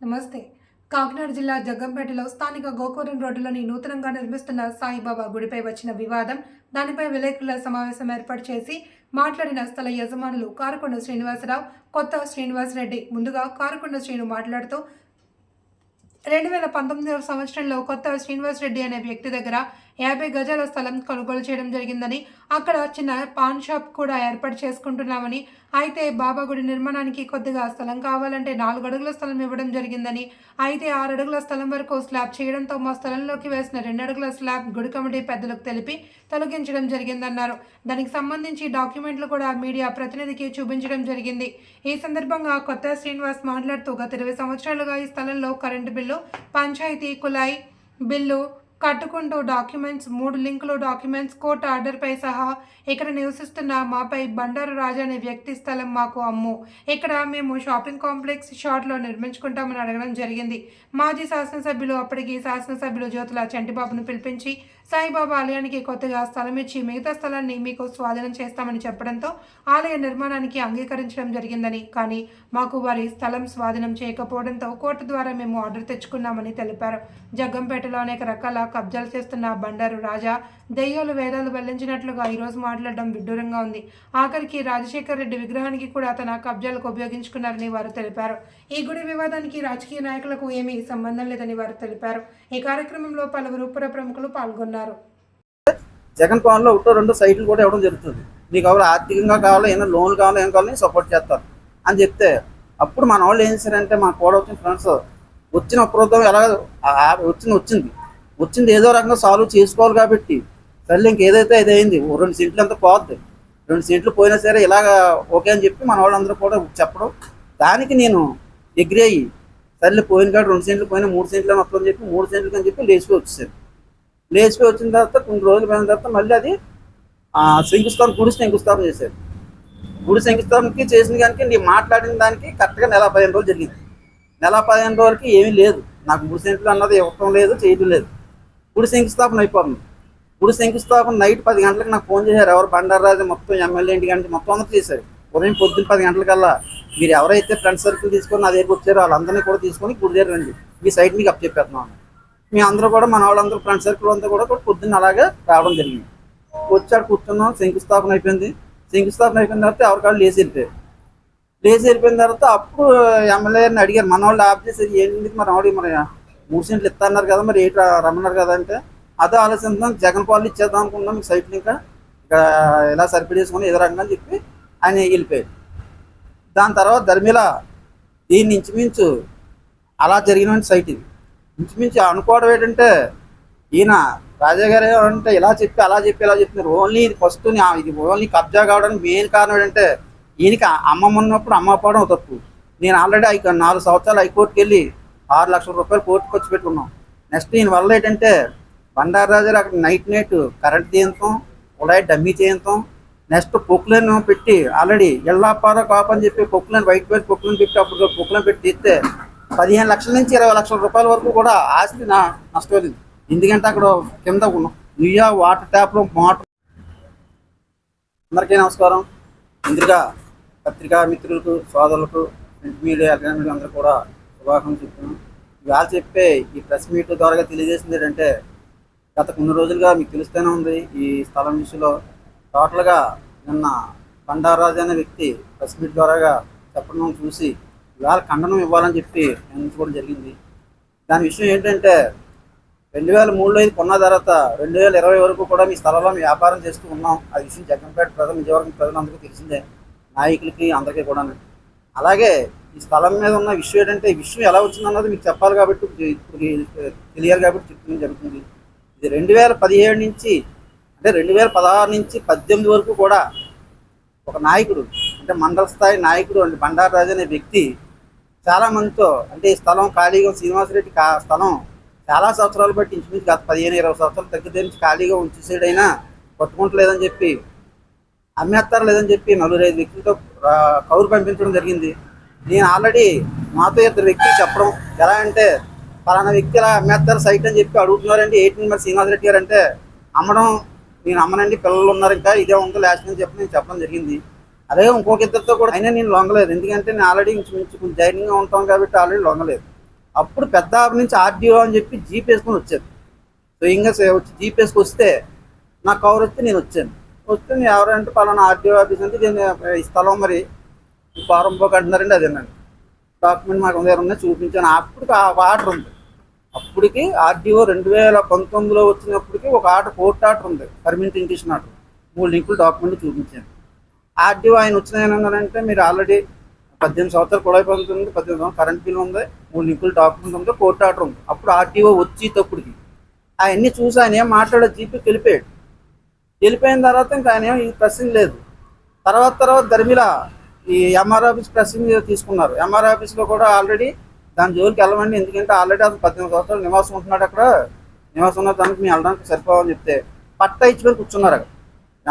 నమస్తే. కాకినాడ జిల్లా జగ్గంపేటలో స్థానిక గోకూరం రోడ్డులోని నూతనంగా నిర్మిస్తున్న సాయిబాబా గుడిపై వచ్చిన వివాదం దానిపై విలేకరుల సమావేశం ఏర్పాటు చేసి మాట్లాడిన స్థల యజమానులు కారకొండ శ్రీనివాసరావు కొత్త శ్రీనివాసరెడ్డి ముందుగా కారకొండ శ్రీను మాట్లాడుతూ రెండు వేల పంతొమ్మిదవ సంవత్సరంలో కొత్త శ్రీనివాస్ రెడ్డి అనే వ్యక్తి దగ్గర యాభై గజాల స్థలం కొనుగోలు చేయడం జరిగిందని అక్కడ చిన్న పాన్ షాప్ కూడా ఏర్పాటు చేసుకుంటున్నామని అయితే బాబా గుడి నిర్మాణానికి కొద్దిగా స్థలం కావాలంటే నాలుగు అడుగుల స్థలం ఇవ్వడం జరిగిందని అయితే ఆరు అడుగుల స్థలం వరకు స్లాబ్ చేయడంతో మా స్థలంలోకి వేసిన రెండు అడుగుల స్లాబ్ గుడి కమిటీ పెద్దలకు తెలిపి తొలగించడం జరిగిందన్నారు. దానికి సంబంధించి డాక్యుమెంట్లు కూడా మీడియా ప్రతినిధికి చూపించడం జరిగింది. ఈ సందర్భంగా కొత్త శ్రీనివాస్ మాట్లాడుతూ గత ఇరవై సంవత్సరాలుగా ఈ స్థలంలో కరెంటు బిల్లు పంచాయతీ కులాయి బిల్లు కట్టుకుంటూ డాక్యుమెంట్స్ మూడు లింకులు డాక్యుమెంట్స్ కోర్టు ఆర్డర్పై సహా ఇక్కడ నివసిస్తున్న మాపై బండారు రాజా అనే వ్యక్తి స్థలం మాకు అమ్ము. ఇక్కడ మేము షాపింగ్ కాంప్లెక్స్ షార్ట్లో నిర్మించుకుంటామని అడగడం జరిగింది. మాజీ శాసనసభ్యులు అప్పటికి శాసనసభ్యులు జ్యోతుల చంటిబాబును పిలిపించి సాయిబాబా ఆలయానికి కొత్తగా స్థలం ఇచ్చి మిగతా స్థలాన్ని మీకు స్వాధీనం చేస్తామని చెప్పడంతో ఆలయ నిర్మాణానికి అంగీకరించడం జరిగిందని. కానీ మాకు వారి స్థలం స్వాధీనం చేయకపోవడంతో కోర్టు ద్వారా మేము ఆర్డర్ తెచ్చుకున్నామని తెలిపారు. జగ్గంపేటలో అనేక రకాల కబ్జాలు చేస్తున్న బండారు రాజా దెయ్యాలు వేదాలు వెల్లించినట్లుగా ఈరోజు మాట్లాడడం విడ్డూరంగా ఉంది. ఆఖరికి రాజశేఖర్ రెడ్డి విగ్రహానికి కూడా తన కబ్జాలకు ఉపయోగించుకున్నారని వారు తెలిపారు. ఈ గుడి వివాదానికి రాజకీయ నాయకులకు ఏమీ సంబంధం లేదని వారు తెలిపారు. ఈ కార్యక్రమంలో పలువురు పుర ప్రముఖులు పాల్గొన్నారు. జగన్ పవన్లో ఒకటో రెండు సైట్లు కూడా ఇవ్వడం జరుగుతుంది. మీకు ఎవరు ఆర్థికంగా కావాలో ఏమైనా లోన్లు కావాలో ఏం కావాలో సపోర్ట్ చేస్తారు. అని చెప్తే అప్పుడు మన వాళ్ళు ఏం చేశారంటే మా కూడా వచ్చిన ఫ్రెండ్స్ వచ్చిన అప్రోధం ఎలా వచ్చింది వచ్చింది. వచ్చింది ఏదో రకంగా సాల్వ్ చేసుకోవాలి కాబట్టి సర్లే ఇంకేదైతే ఇది అయింది ఓ రెండు సీట్లు అంతా పోద్ది. రెండు సీట్లు పోయినా సరే ఇలాగ ఓకే అని చెప్పి మన వాళ్ళందరూ కూడా చెప్పడం. దానికి నేను ఎగ్రీ అయ్యి సర్లే పోయిన కాదు రెండు సెంట్లు పోయినా మూడు సెంట్లు అని వస్తుందని చెప్పి మూడు సెంట్లు అని చెప్పి లేచిపోయి వచ్చేసాను. లేచిపోయి వచ్చిన తర్వాత కొన్ని రోజులు పోయిన తర్వాత మళ్ళీ అది ఆ, శంకుస్థాపన గుడి శంకుస్థాపన చేశారు. గుడి శంకుస్థాపనకి చేసిన దానికి నేను మాట్లాడిన దానికి కరెక్ట్గా నెల పదిహేను రోజులు జరిగింది. నెల పదిహేను రోజులకి ఏమీ లేదు. నాకు గుడి సెంట్లు అన్నది ఇవ్వటం లేదు చేయటం లేదు. గుడి శంకుస్థాపన అయిపోతుంది గుడి శంకుస్థాపన నైట్ పది గంటలకు నాకు ఫోన్ చేశారు. ఎవరు బండారాజు మొత్తం ఎమ్మెల్యే ఇంటి గంట మొత్తం అందరూ చేశారు. ఉదయం పొద్దున్న పది గంటలకల్లా మీరు ఎవరైతే ఫ్రెండ్ సర్కిల్ తీసుకొని నా దగ్గరికి వచ్చారో వాళ్ళందరినీ కూడా తీసుకొని గుడి దగ్గర రండి. మీ సైట్ మీకు అప్ చెప్పేస్తున్నాను మీ అందరూ కూడా మన వాళ్ళందరూ ఫ్రెండ్ సర్కిల్ అంతా కూడా పొద్దున్న అలాగే రావడం జరిగింది. వచ్చాడు కూర్చున్నాం శంకుస్థాపన అయిపోయింది. శంకుస్థాపన అయిపోయిన తర్వాత ఎవరికాళ్ళు లేచి వెళ్ళిపోయారు. లేచి వెళ్ళిపోయిన తర్వాత అప్పుడు ఎమ్మెల్యేని అడిగారు మన వాళ్ళు ఆఫ్ చేసి ఏంటి మరి ఆవిడ మరి మూడు సెంట్లు ఇస్తాన్నారు కదా మరి ఏంటి రమ్మన్నారు కదా అంటే అదే ఆలోచిస్తాం జగన్ పాలు ఇచ్చేద్దాం అనుకున్నాం మీకు సైట్లు ఇంకా ఇక్కడ ఇలా సరిపడి చేసుకుని రకంగా అని చెప్పి ఆయన వెళ్ళిపోయాడు దాని తర్వాత ధర్మిల దీన్ని ఇంచుమించు అలా జరిగిన సైట్ ఇది. ఇంచుమించు అనుకోవడం ఏంటంటే ఈయన రాజా గారు ఏమంటే ఇలా చెప్పి అలా చెప్పి ఇలా చెప్తున్నారు ఓన్లీ ఇది ఫస్ట్ ఇది ఓన్లీ కబ్జా కావడానికి మెయిన్ కారణం ఏంటంటే ఈయనకి అమ్మమ్మ ఉన్నప్పుడు అమ్మ పోవడం తప్పు. నేను ఆల్రెడీ ఐ నాలుగు సంవత్సరాలు హైకోర్టుకి వెళ్ళి ఆరు లక్షల రూపాయలు కోర్టుకు వచ్చి పెట్టుకున్నాం. నెక్స్ట్ దీని వల్ల ఏంటంటే బండారాజు అక్కడ నైట్ నైట్ కరెంట్ తీయంతాం ఉడాయి డమ్మీ చేయంతాం. నెక్స్ట్ పొక్కులను పెట్టి ఆల్రెడీ ఎల్లాపార కాపని అని చెప్పి పొక్కులను వైట్ వైట్ పొక్కులను పెట్టి అప్పుడు పొక్కులను పెట్టి తీస్తే పదిహేను లక్షల నుంచి ఇరవై లక్షల రూపాయల వరకు కూడా ఆస్తి నా నష్టపోయింది ఎందుకంటే అక్కడ కింద నుయ్య వాటర్ ట్యాప్లు మోటార్ అందరికీ నమస్కారం. ముందుగా పత్రికా మిత్రులకు సోదరులకు ప్రింట్ మీడియా ఎలక్ట్రానిక్ అందరూ కూడా శుభాకాంక్షలు చెప్తున్నాను. ఇవాళ చెప్పే ఈ ప్రెస్ మీట్ ద్వారా తెలియజేసింది ఏంటంటే గత కొన్ని రోజులుగా మీకు తెలుస్తూనే ఉంది ఈ స్థలం విషయంలో. టోటల్గా నిన్న బండారాజు అనే వ్యక్తి ప్రెస్ మీట్ ద్వారాగా చెప్పడం చూసి ఇవాళ ఖండనం ఇవ్వాలని చెప్పి నిర్ణయించుకోవడం జరిగింది. దాని విషయం ఏంటంటే రెండు వేల మూడులో ఇది కొన్న తర్వాత రెండు వేల ఇరవై వరకు కూడా మీ స్థలంలో వ్యాపారం చేస్తూ ఉన్నాం. ఆ విషయం జగన్పేట ప్రజలు నిజవర్గం ప్రజలందరికీ తెలిసిందే. నాయకులకి అందరికీ కూడా అలాగే ఈ స్థలం మీద ఉన్న విషయం ఏంటంటే ఈ విషయం ఎలా వచ్చిందన్నది మీకు చెప్పాలి కాబట్టి ఇప్పుడు తెలియాలి కాబట్టి చెప్పడం జరుగుతుంది. ఇది రెండు వేల పదిహేడు నుంచి అంటే రెండు వేల పదహారు నుంచి పద్దెనిమిది వరకు కూడా ఒక నాయకుడు అంటే మండల స్థాయి నాయకుడు అంటే బండారు రాజు అనే వ్యక్తి చాలా మందితో అంటే ఈ స్థలం ఖాళీగా శ్రీనివాసరెడ్డి కా స్థలం చాలా సంవత్సరాలు బట్టి ఇంచుమించు గత పదిహేను ఇరవై సంవత్సరాలు దగ్గర నుంచి ఖాళీగా ఉంచేసాడైనా పట్టుకుంటలేదని చెప్పి అమ్మేస్తారు లేదని చెప్పి నలుగురు ఐదు వ్యక్తులతో కౌరు పంపించడం జరిగింది. నేను ఆల్రెడీ మాతో ఇద్దరు వ్యక్తులు చెప్పడం ఎలా అంటే ఫలానా వ్యక్తి ఇలా అమ్మేస్తారు సైట్ అని చెప్పి అడుగుతున్నారండి ఎయిట్ నెంబర్ శ్రీనివాసరెడ్డి గారు అంటే అమ్మడం నేను అమ్మనండి పిల్లలు ఉన్నారు ఇంకా ఇదే ఉంది లాస్ట్ అని చెప్పి నేను చెప్పడం జరిగింది. అదే ఇంకొక ఇద్దరితో కూడా అయినా నేను లొంగలేదు. ఎందుకంటే నేను ఆల్రెడీ ఇంచుమించు కొంచెం జైన్గా ఉంటాం కాబట్టి ఆల్రెడీ లొంగలేదు. అప్పుడు పెద్ద నుంచి ఆర్డీఓ అని చెప్పి జీప్ వేసుకొని వచ్చారు స్వయంగా వచ్చి జీప్ వేసుకు వస్తే నా కవర్ వస్తే నేను వచ్చాను. వస్తే నేను ఎవరంటే పలానా ఆర్డీఓ ఆఫీస్ అంటే నేను ఈ స్థలం మరి ఫారం బుక్ అంటున్నారండి అదేనండి డాక్యుమెంట్ మాకు దగ్గర ఉన్నాయి చూపించాను. అప్పటికి ఆ ఆర్డర్ ఉంది. అప్పటికి ఆర్డీఓ రెండు వేల పంతొమ్మిదిలో వచ్చినప్పటికి ఒక ఆర్డర్ కోర్టు ఆర్డర్ ఉంది. Permanent injunction order. మూడు లింకులు డాక్యుమెంట్ చూపించాను. ఆర్డీఓ ఆయన వచ్చిన ఏమన్నారంటే మీరు ఆల్రెడీ పద్దెనిమిది సంవత్సరాలు కూడా అయిపోతుంది పద్దెనిమిది సంవత్సరాలు కరెంట్ బిల్ ఉంది మూడు లింకులు డాక్యుమెంట్ ఉంది కోర్టు ఆర్డర్ ఉంది. అప్పుడు ఆర్టీఓ వచ్చి తప్పుడుకి. అవన్నీ చూసి ఆయన ఏం మాట్లాడే జీపీకి వెళ్ళిపోయాడు. వెళ్ళిపోయిన తర్వాత ఇంకా ఆయన ఏం ఈ ప్రశ్న లేదు. తర్వాత తర్వాత ధర్మిల ఈ ఎంఆర్ ఆఫీస్ ప్రెసింగ్ తీసుకున్నారు. ఎంఆర్ ఆఫీస్లో కూడా ఆల్రెడీ దాని జోలికి వెళ్ళమండి ఎందుకంటే ఆల్రెడీ అతను పద్దెనిమిది సంవత్సరాలు నివాసం ఉంటున్నాడు అక్కడ. నివాసం ఉన్న దానికి మేము వెళ్ళడానికి సరిపోవని చెప్తే పట్ట ఇచ్చుకొని కూర్చున్నారు అక్కడ.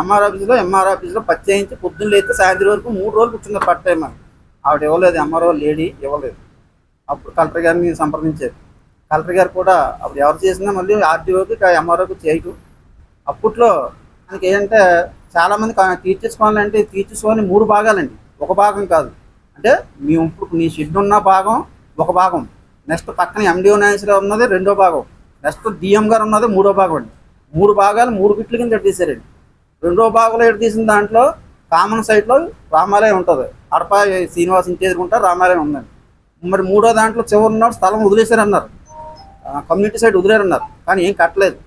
ఎంఆర్ ఆఫీస్లో ఎంఆర్ ఆఫీస్లో పచ్చేయించి పొద్దున్న లేస్తే సాయంత్రం వరకు మూడు రోజులు కూర్చున్నారు పట్ట అని ఆవిడ ఇవ్వలేదు ఎంఆర్ఓ లేడీ ఇవ్వలేదు. అప్పుడు కలెక్టర్ గారిని సంప్రదించారు కలెక్టర్ గారు కూడా అప్పుడు ఎవరు చేసినా మళ్ళీ ఆర్టీఓకి ఎంఆర్ఓకి చేయటం అప్పట్లో మనకి ఏంటంటే చాలామంది తీర్చేసుకోవాలంటే టీచర్స్ టీచర్స్ మూడు భాగాలండి. ఒక భాగం కాదు. అంటే మీ ఇప్పుడు నీ షెడ్ ఉన్న భాగం ఒక భాగం. నెక్స్ట్ పక్కన ఎండిఓ నాయన్స్లో ఉన్నది రెండో భాగం. నెక్స్ట్ డిఎం గారు ఉన్నది మూడో భాగం అండి. మూడు భాగాలు మూడు బిట్లు కింద ఎడ తీసారండి రెండో భాగంలో ఎడ తీసిన దాంట్లో కామన్ సైట్లో రామాలయం ఉంటుంది. అడప శ్రీనివాస్ ఇంటి రామాలయం ఉందండి. మరి మూడో దాంట్లో చివరి ఉన్నాడు స్థలం వదిలేశారన్నారు. Community site వదిలేరన్నారు. కానీ ఏం కట్టలేదు.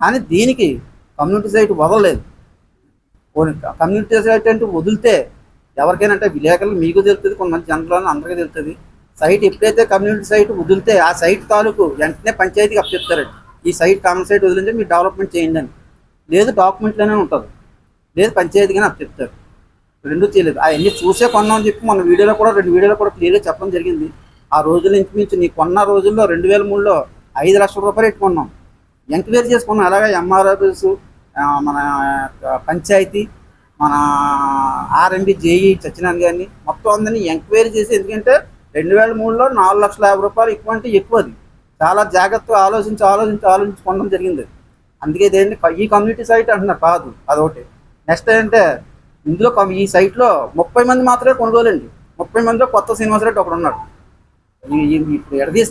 కానీ దీనికి కమ్యూనిటీ సైట్ వదలలేదు. కమ్యూనిటీ సైట్ అంటే వదిలితే ఎవరికైనా అంటే విలేకరులు మీకు తెలుస్తుంది కొంతమంది జనరల్ అందరికీ తెలుస్తుంది. సైట్ ఎప్పుడైతే కమ్యూనిటీ సైట్ వదిలితే ఆ సైట్ తాలూకు వెంటనే పంచాయతీకి అప్పచెప్తారండి. ఈ సైట్ కామన్ సైట్ వదిలింటే మీరు డెవలప్మెంట్ చేయండి అని. లేదు డాక్యుమెంట్లోనే ఉంటుంది. లేదు పంచాయతీ కానీ పంచాయతీగానే అప్పచెప్తారు రెండు చేయలేదు. అవన్నీ చూసే కొన్నాం అని చెప్పి మన వీడియోలో కూడా రెండు వీడియోలో కూడా క్లియర్గా చెప్పడం జరిగింది. ఆ రోజుల నుంచి మించి నీ కొన్న రోజుల్లో రెండు వేల మూడులో ఐదు లక్షల రూపాయలు పెట్టుకున్నాం. ఎంక్వైరీ చేసుకున్నాం. అలాగే ఎంఆర్ఆర్ఎస్ మన పంచాయతీ మన ఆర్ఎండి జేఈ సత్యనారాయణ గారిని మొత్తం అందరినీ ఎంక్వైరీ చేసి ఎందుకంటే రెండు వేల మూడులో నాలుగు లక్షల యాభై రూపాయలు ఎక్కువ అంటే ఎక్కువ అది చాలా జాగ్రత్తగా ఆలోచించి ఆలోచించి ఆలోచించుకోవడం జరిగింది. అందుకే ఇదేంటి ఈ కమ్యూనిటీ సైట్ అంటున్నారు కాదు అదొకటి. నెక్స్ట్ ఏంటంటే ఇందులో ఈ సైట్లో ముప్పై మంది మాత్రమే కొనుగోలండి ముప్పై మందిలో కొత్త శ్రీనివాసరెడ్డి ఒకడు ఉన్నాడు ఇప్పుడు ఎడదీసిన